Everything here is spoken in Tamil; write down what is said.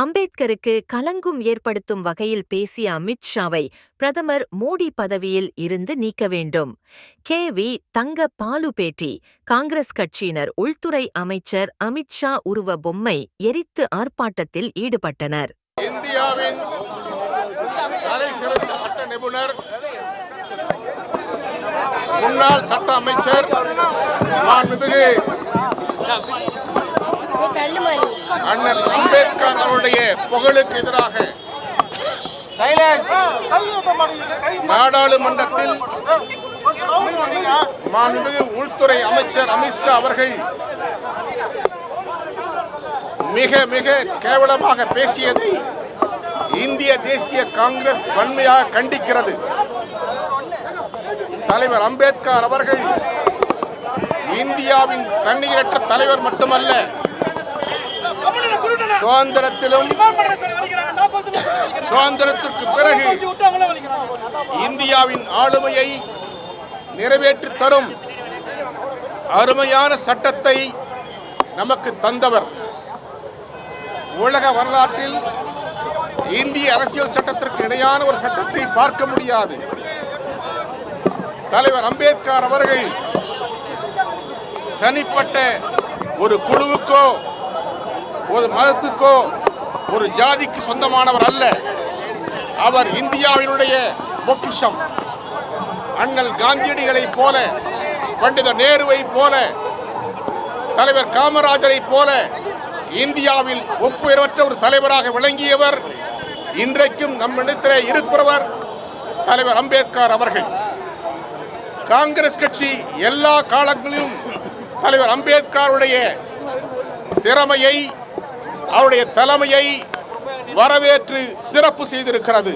அம்பேத்கருக்கு கலங்கும் ஏற்படுத்தும் வகையில் பேசிய அமித்ஷாவை பிரதமர் மோடி பதவியில் இருந்து நீக்க வேண்டும். கே. வி. தங்க பாலு பேட்டி காங்கிரஸ் கட்சியினர் உள்துறை அமைச்சர் அமித்ஷா உருவ பொம்மை எரித்து ஆர்ப்பாட்டத்தில் ஈடுபட்டனர். இந்தியாவின் சட்ட நிபுணர் முன்னாள் சட்ட அமைச்சர் அண்ணன் அம்பேத்கர் அவருடைய புகழுக்கு எதிராக நாடாளுமன்றத்தில் மாண்புமிகு உள்துறை அமைச்சர் அமித்ஷா அவர்கள் மிக மிக கேவலமாக பேசியதை இந்திய தேசிய காங்கிரஸ் வன்மையாக கண்டிக்கிறது. தலைவர் அம்பேத்கர் அவர்கள் இந்தியாவின் தண்ணீரற்ற தலைவர் மட்டுமல்ல சுதந்திரத்திலும் சுதந்திரத்திற்கு பிறகு இந்தியாவின் ஆளுமையை நிறைவேற்றி தரும் அருமையான சட்டத்தை நமக்கு தந்தவர். உலக வரலாற்றில் இந்திய அரசியல் சட்டத்திற்கு இணையான ஒரு சட்டத்தை பார்க்க முடியாது. தலைவர் அம்பேத்கர் அவர்கள் தனிப்பட்ட ஒரு குழுவுக்கோ ஒரு மதத்துக்கோ ஒரு ஜாதிக்கு சொந்தமானவர் அல்ல. அவர் இந்தியாவினுடைய பொக்கிஷம் அண்ணல் காந்தியடிகளைப் போல பண்டித நேருவை போல தலைவர் காமராஜரை போல இந்தியாவில் ஒப்புயர்வற்ற ஒரு தலைவராக விளங்கியவர் இன்றைக்கும் நம்மிடத்திலே இருக்கிறவர் தலைவர் அம்பேத்கர் அவர்கள். காங்கிரஸ் கட்சி எல்லா காலங்களிலும் தலைவர் அம்பேத்கருடைய திறமையை அவருடைய தலைமையை வரவேற்று சிறப்பு செய்திருக்கிறது.